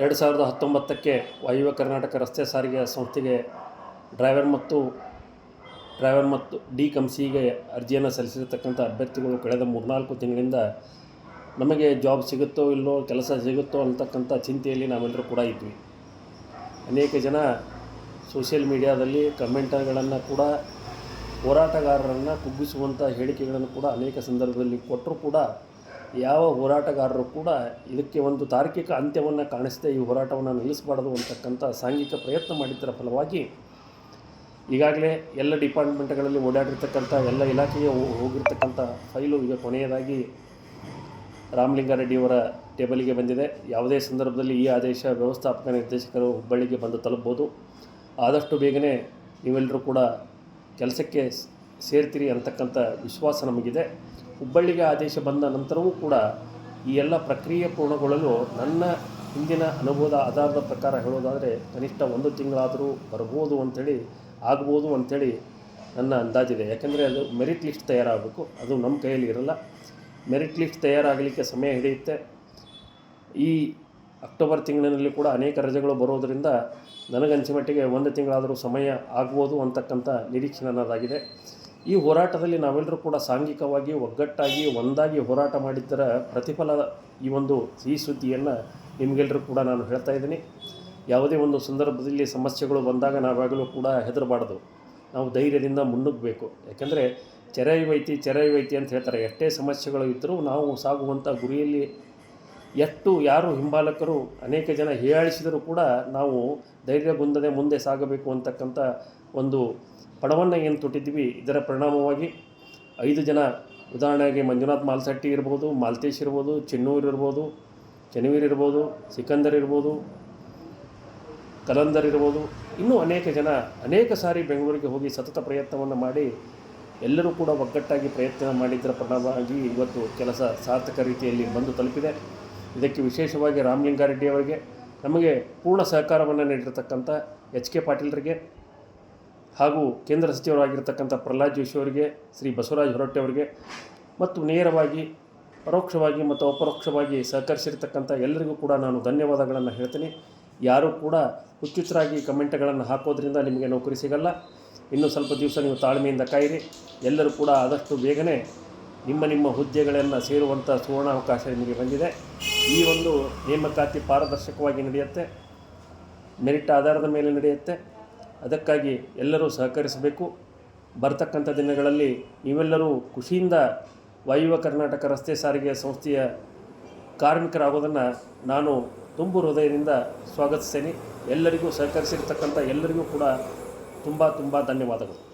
ಎರಡು ಸಾವಿರದ ಹತ್ತೊಂಬತ್ತಕ್ಕೆ ವಾಯುವ್ಯ ಕರ್ನಾಟಕ ರಸ್ತೆ ಸಾರಿಗೆ ಸಂಸ್ಥೆಗೆ ಡ್ರೈವರ್ ಮತ್ತು ಡ್ರೈವರ್ ಮತ್ತು ಡಿ ಕಂಸಿಗೆ ಅರ್ಜಿಯನ್ನು ಸಲ್ಲಿಸಿರತಕ್ಕಂಥ ಅಭ್ಯರ್ಥಿಗಳು ಕಳೆದ ಮೂರ್ನಾಲ್ಕು ತಿಂಗಳಿಂದ ನಮಗೆ ಜಾಬ್ ಸಿಗುತ್ತೋ ಇಲ್ಲೋ, ಕೆಲಸ ಸಿಗುತ್ತೋ ಅಂತಕ್ಕಂಥ ಚಿಂತೆಯಲ್ಲಿ ನಾವೆಲ್ಲರೂ ಕೂಡ ಇದ್ವಿ. ಅನೇಕ ಜನ ಸೋಷಿಯಲ್ ಮೀಡಿಯಾದಲ್ಲಿ ಕಮೆಂಟ್ಗಳನ್ನು ಕೂಡ, ಹೋರಾಟಗಾರರನ್ನು ಕುಗ್ಗಿಸುವಂಥ ಹೇಳಿಕೆಗಳನ್ನು ಕೂಡ ಅನೇಕ ಸಂದರ್ಭದಲ್ಲಿ ಕೊಟ್ಟರೂ ಕೂಡ ಯಾವ ಹೋರಾಟಗಾರರು ಕೂಡ ಇದಕ್ಕೆ ಒಂದು ತಾರ್ಕಿಕ ಅಂತ್ಯವನ್ನು ಕಾಣಿಸದೆ ಈ ಹೋರಾಟವನ್ನು ನಿಲ್ಲಿಸಬಾರ್ದು ಅಂತಕ್ಕಂಥ ಸಾಂಘಿಕ ಪ್ರಯತ್ನ ಮಾಡಿದ್ದರ ಫಲವಾಗಿ ಈಗಾಗಲೇ ಎಲ್ಲ ಡಿಪಾರ್ಟ್ಮೆಂಟ್ಗಳಲ್ಲಿ ಓಡಾಡಿರ್ತಕ್ಕಂಥ ಎಲ್ಲ ಇಲಾಖೆಗೆ ಹೋಗಿರ್ತಕ್ಕಂಥ ಫೈಲು ಈಗ ಕೊನೆಯದಾಗಿ ರಾಮಲಿಂಗಾರೆಡ್ಡಿಯವರ ಟೇಬಲಿಗೆ ಬಂದಿದೆ. ಯಾವುದೇ ಸಂದರ್ಭದಲ್ಲಿ ಈ ಆದೇಶ ವ್ಯವಸ್ಥಾಪಕ ನಿರ್ದೇಶಕರು ಹುಬ್ಬಳ್ಳಿಗೆ ಬಂದು ತಲುಪ್ಬೋದು ಆದಷ್ಟು ಬೇಗನೆ ನೀವೆಲ್ಲರೂ ಕೂಡ ಕೆಲಸಕ್ಕೆ ಸೇರ್ತೀರಿ ಅಂತಕ್ಕಂಥ ವಿಶ್ವಾಸ ನಮಗಿದೆ. ಹುಬ್ಬಳ್ಳಿಗೆ ಆದೇಶ ಬಂದ ನಂತರವೂ ಕೂಡ ಈ ಎಲ್ಲ ಪ್ರಕ್ರಿಯೆ ಪೂರ್ಣಗೊಳ್ಳಲು ನನ್ನ ಹಿಂದಿನ ಅನುಭವದ ಆಧಾರದ ಪ್ರಕಾರ ಹೇಳೋದಾದರೆ ಕನಿಷ್ಠ ಒಂದು ತಿಂಗಳಾದರೂ ಬರ್ಬೋದು ಅಂಥೇಳಿ ಆಗ್ಬೋದು ಅಂಥೇಳಿ ನನ್ನ ಅಂದಾಜಿದೆ. ಯಾಕೆಂದರೆ ಅದು ಮೆರಿಟ್ ಲಿಸ್ಟ್ ತಯಾರಾಗಬೇಕು. ಅದು ನಮ್ಮ ಕೈಯಲ್ಲಿ ಇರಲ್ಲ. ಮೆರಿಟ್ ಲಿಸ್ಟ್ ತಯಾರಾಗಲಿಕ್ಕೆ ಸಮಯ ಹಿಡಿಯುತ್ತೆ. ಈ ಅಕ್ಟೋಬರ್ ತಿಂಗಳಿನಲ್ಲಿ ಕೂಡ ಅನೇಕ ರಜೆಗಳು ಬರೋದರಿಂದ ನನಗನ್ಸಿ ಮಟ್ಟಿಗೆ ಒಂದು ತಿಂಗಳಾದರೂ ಸಮಯ ಆಗ್ಬೋದು ಅಂತಕ್ಕಂಥ ನಿರೀಕ್ಷೆ ನನ್ನದಾಗಿದೆ ಈ ಹೋರಾಟದಲ್ಲಿ ನಾವೆಲ್ಲರೂ ಕೂಡ ಸಾಂಘಿಕವಾಗಿ, ಒಗ್ಗಟ್ಟಾಗಿ, ಒಂದಾಗಿ ಹೋರಾಟ ಮಾಡಿದ್ದರ ಪ್ರತಿಫಲ ಈ ಒಂದು ಈ ಸುದ್ದಿಯನ್ನು ನಿಮಗೆಲ್ಲರೂ ಕೂಡ ನಾನು ಹೇಳ್ತಾ ಇದ್ದೀನಿ. ಯಾವುದೇ ಒಂದು ಸಂದರ್ಭದಲ್ಲಿ ಸಮಸ್ಯೆಗಳು ಬಂದಾಗ ನಾವಾಗಲೂ ಕೂಡ ಹೆದರಬಾರ್ದು. ನಾವು ಧೈರ್ಯದಿಂದ ಮುನ್ನುಗ್ಗಬೇಕು. ಯಾಕೆಂದರೆ ಚರೈವೈತಿ ಚರೈವೈತಿ ಅಂತ ಹೇಳ್ತಾರೆ. ಎಷ್ಟೇ ಸಮಸ್ಯೆಗಳು ಇದ್ದರೂ ನಾವು ಸಾಗುವಂಥ ಗುರಿಯಲ್ಲಿ ಎಷ್ಟು ಯಾರು ಹಿಂಬಾಲಕರು, ಅನೇಕ ಜನ ಹೀಯಾಳಿಸಿದರೂ ಕೂಡ ನಾವು ಧೈರ್ಯ ಧೈರ್ಯಗುಂದದೆ ಮುಂದೆ ಸಾಗಬೇಕು ಅಂತಕ್ಕಂಥ ಒಂದು ಪಡವನ್ನು ಏನು ತೊಟ್ಟಿದ್ವಿ ಇದರ ಪರಿಣಾಮವಾಗಿ ಐದು ಜನ, ಉದಾಹರಣೆಗೆ ಮಂಜುನಾಥ್ ಮಾಲ್ಸಟ್ಟಿ ಇರ್ಬೋದು, ಮಾಲ್ತೇಶ್ ಇರ್ಬೋದು ಚೆನ್ನೂರು ಇರ್ಬೋದು, ಚೆನ್ನವೀರ್ ಇರ್ಬೋದು, ಸಿಕಂದರ್ ಇರ್ಬೋದು, ಕಲಂದರ್ ಇರ್ಬೋದು, ಇನ್ನೂ ಅನೇಕ ಜನ, ಅನೇಕ ಸಾರಿ ಬೆಂಗಳೂರಿಗೆ ಹೋಗಿ ಸತತ ಪ್ರಯತ್ನವನ್ನು ಮಾಡಿ ಎಲ್ಲರೂ ಕೂಡ ಒಗ್ಗಟ್ಟಾಗಿ ಪ್ರಯತ್ನ ಮಾಡಿದ್ದರ ಪರಿಣಾಮವಾಗಿ ಇವತ್ತು ಕೆಲಸ ಸಾರ್ಥಕ ರೀತಿಯಲ್ಲಿ ಬಂದು ತಲುಪಿದೆ. ಇದಕ್ಕೆ ವಿಶೇಷವಾಗಿ ರಾಮಲಿಂಗಾರೆಡ್ಡಿ ಅವರಿಗೆ ನಮಗೆ ಪೂರ್ಣ ಸಹಕಾರವನ್ನು ನೀಡಿರತಕ್ಕಂಥ ಎಚ್ ಕೆ ಪಾಟೀಲ್ರಿಗೆ ಹಾಗೂ ಕೇಂದ್ರ ಸಚಿವರಾಗಿರ್ತಕ್ಕಂಥ ಪ್ರಹ್ಲಾದ್ ಜೋಶಿ ಅವರಿಗೆ, ಶ್ರೀ ಬಸವರಾಜ ಹೊರಟ್ಟೆ ಅವರಿಗೆ ಮತ್ತು ನೇರವಾಗಿ ಪರೋಕ್ಷವಾಗಿ ಮತ್ತು ಅಪರೋಕ್ಷವಾಗಿ ಸಹಕರಿಸಿರ್ತಕ್ಕಂಥ ಎಲ್ಲರಿಗೂ ಕೂಡ ನಾನು ಧನ್ಯವಾದಗಳನ್ನು ಹೇಳ್ತೀನಿ. ಯಾರೂ ಕೂಡ ಹುಚ್ಚುಚ್ಚರಾಗಿ ಕಮೆಂಟ್ಗಳನ್ನು ಹಾಕೋದ್ರಿಂದ ನಿಮಗೆ ನೌಕರಿ ಸಿಗಲ್ಲ. ಇನ್ನೂ ಸ್ವಲ್ಪ ದಿವಸ ನೀವು ತಾಳ್ಮೆಯಿಂದ ಕಾಯಿರಿ. ಎಲ್ಲರೂ ಕೂಡ ಆದಷ್ಟು ಬೇಗನೆ ನಿಮ್ಮ ನಿಮ್ಮ ಹುದ್ದೆಗಳನ್ನು ಸೇರುವಂಥ ಸುವರ್ಣಾವಕಾಶ ನಿಮಗೆ ಬಂದಿದೆ. ಈ ಒಂದು ನೇಮಕಾತಿ ಪಾರದರ್ಶಕವಾಗಿ ನಡೆಯುತ್ತೆ. ಮೆರಿಟ್ ಆಧಾರದ ಮೇಲೆ ನಡೆಯುತ್ತೆ. ಅದಕ್ಕಾಗಿ ಎಲ್ಲರೂ ಸಹಕರಿಸಬೇಕು. ಬರ್ತಕ್ಕಂಥ ದಿನಗಳಲ್ಲಿ ನೀವೆಲ್ಲರೂ ಖುಷಿಯಿಂದ ವಾಯುವ್ಯ ಕರ್ನಾಟಕ ರಸ್ತೆ ಸಾರಿಗೆ ಸಂಸ್ಥೆಯ ಕಾರ್ಮಿಕರಾಗೋದನ್ನು ನಾನು ತುಂಬು ಹೃದಯದಿಂದ ಸ್ವಾಗತಿಸ್ತೇನೆ. ಎಲ್ಲರಿಗೂ ಸಹಕರಿಸಿರ್ತಕ್ಕಂಥ ಎಲ್ಲರಿಗೂ ಕೂಡ ತುಂಬ ತುಂಬ ಧನ್ಯವಾದಗಳು.